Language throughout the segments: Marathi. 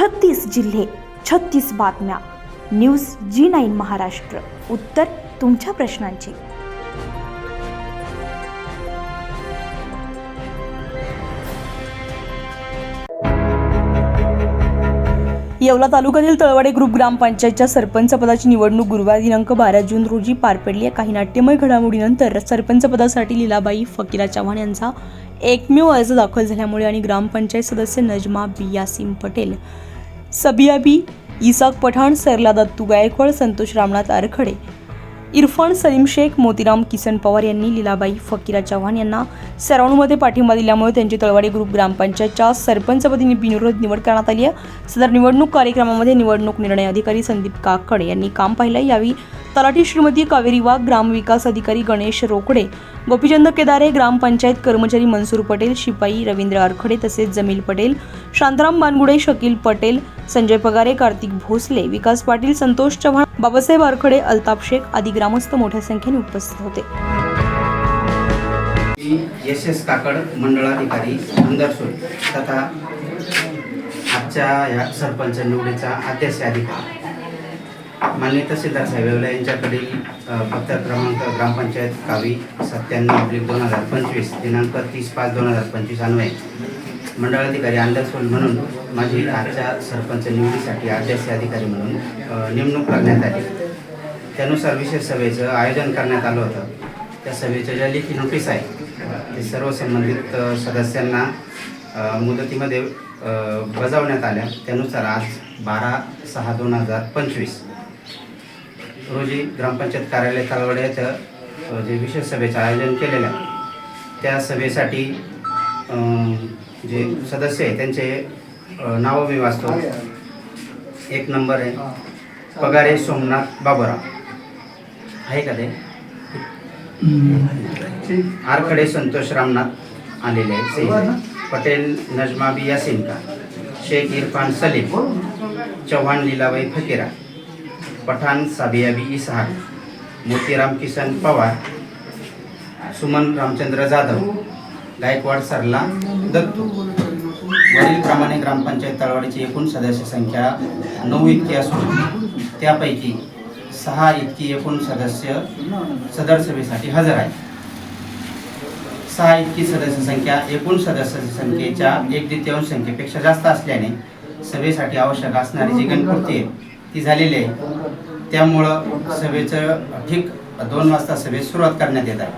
छत्तीस जिल्हे छत्तीस बातम्या. News G nine Maharashtra. उत्तर तुमच्या प्रश्नांची. येवला तालुक्यातील तळवाडे ग्रुप ग्रामपंचायतच्या सरपंच पदाची निवडणूक गुरुवार दिनांक बारा जून रोजी पार पडली आहे. काही नाट्यमय घडामोडीनंतर सरपंच पदासाठी लीलाबाई फकीरा चव्हाण यांचा एकमेव अर्ज दाखल झाल्यामुळे आणि ग्रामपंचायत सदस्य नजमा बियासिम पटेल सबियाबी इसाक पठाण सरला दत्तू गायकवाड संतोष रामनाथ आरखडे इरफान सलीम शेख मोतीराम किसन पवार यांनी लीलाबाई फकीरा चव्हाण यांना सरावणूमध्ये पाठिंबा दिल्यामुळे त्यांची तळवाडी ग्रुप ग्रामपंचायतच्या सरपंचपदी बिनविरोध निवड करण्यात आली आहे. सदर निवडणूक कार्यक्रमामध्ये निवडणूक निर्णय अधिकारी संदीप काकडे यांनी काम पाहिलं यावेळी तलाठी श्रीमती कावेरी वाघ ग्रामविकास अधिकारी गणेश रोकडे गोपीचंद केदारे ग्रामपंचायत कर्मचारी मनसूर पटेल शिपाई रवींद्र आरखडे तसेच जमील पटेल शांताराम बानगुडे शकील पटेल संजय पगारे कार्तिक भोसले विकास पाटील संतोष चव्हाण बाबासाहेब आरखडे अल्ताप शेख आदी ग्रामस्थ मोठ्या संख्येने उपस्थित होते. मी एस एस काकड मंडळाधिकारी अंदरसूर तथा आजच्या या सरपंच निवडीचा अध्यक्ष अधिकारी. मान्य तहसीलदार साहेब येवले यांच्याकडील पत्र क्रमांक ग्रामपंचायत कावी सत्त्याण्णव अब्लिक दोन हजार पंचवीस दिनांक तीस पाच दोन हजार पंचवीस अन्वये. मंडळाधिकारी अंडरसूल म्हणून माझी आजच्या सरपंच निवडीसाठी अध्यक्ष अधिकारी म्हणून नेमणूक करण्यात आली. त्यानुसार विशेष सभेचं आयोजन करण्यात आलं होतं. त्या सभेच्या ज्या लेखी नोटीस आहे ते सर्व संबंधित सदस्यांना मुदतीमध्ये बजावण्यात आल्या. त्यानुसार आज बारा सहा दोन हजार पंचवीस रोजी ग्रामपंचायत कार्यालय तळवडे येथं जे विशेष सभेचं आयोजन केलेलं आहे त्या सभेसाठी जे सदस्य आहे त्यांचे नावं मी वाचतो. एक नंबर आहे. पगारे सोमनाथ बाबुराव. आहे का ते? आरखडे संतोष रामनाथ आलेले आहेत. सही. पटेल नजमा यासिन का शेख इरफान सलीम चव्हाण लीलाबाई फकीरा पठाण साबिया बी इसहाक मोतीराम किसन पवार सुमन रामचंद्र जाधव गायकवाड सरला दत्तू. वरीलप्रमाणे ग्रामपंचायत तळवाडीची एकूण सदस्य संख्या नऊ इतकी असून त्यापैकी सहा इतकी एकूण सदस्य सदर सभेसाठी हजर आहे सहा इतकी सदस्य संख्या एकूण सदस्य संख्येच्या एक द्वितीयांश संख्येपेक्षा जास्त असल्याने सभेसाठी आवश्यक असणारी जी गणपूर्ती आहे ती झालेली आहे. त्यामुळं सभेचं ठीक दोन वाजता सभेत सुरुवात करण्यात येत आहे.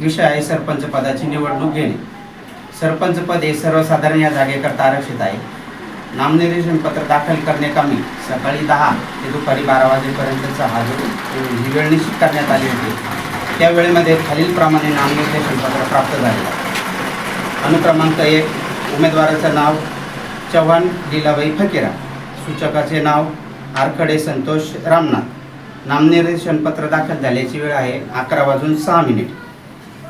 विषय आहे सरपंच पदाची निवडणूक घेणे. सरपंच पद हे सर्वसाधारण या जागेकरता आरक्षित आहे. नामनिर्देशन पत्र दाखल करण्याकामी सकाळी दहा ते दुपारी बारा वाजेपर्यंतचा हा जो ही वेळ निश्चित करण्यात आली होती. त्या वेळेमध्ये खालीलप्रमाणे नामनिर्देशन पत्र प्राप्त झाले. अनुक्रमांक एक उमेदवाराचं नाव चव्हाण लीलाबाई फकीरा. सूचकाचे नाव आरखडे संतोष रामनाथ. नामनिर्देशन पत्र दाखल झाल्याची वेळ आहे अकरा वाजून सहा मिनिट.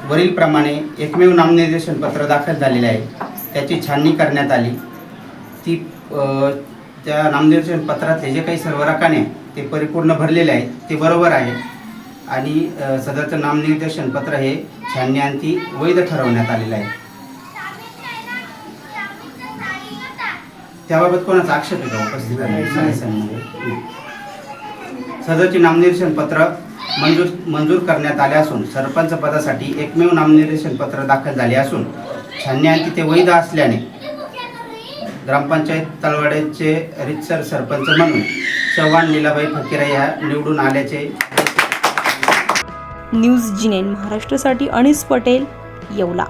वरीलप्रमाणे एकमेव नामनिर्देशन पत्र दाखल झालेले आहे. त्याची छाननी करण्यात आली. ती त्या नामनिर्देशन पत्रातले जे काही सर्व रकाने ते परिपूर्ण भरलेले आहेत ते बरोबर आहे. आणि सदरचं नामनिर्देशन पत्र हे छाननीअंती वैध ठरवण्यात आलेलं आहे. त्याबाबत कोणाचा आक्षेप आहे का उपस्थित सदस्यांमध्ये सदरचे नामनिर्देशन पत्र मंजूर मंजूर करण्यात आले असून सरपंच पदासाठी एकमेव नामनिर्देशन पत्र दाखल झाले असून छाननीअंती ते वैध असल्याने ग्रामपंचायत तळवाड्याचे रितसर सरपंच म्हणून चव्हाण लीलाबाई फकीरा या निवडून आल्याचे न्यूज जिनेन महाराष्ट्रासाठी अनिस पटेल येवला.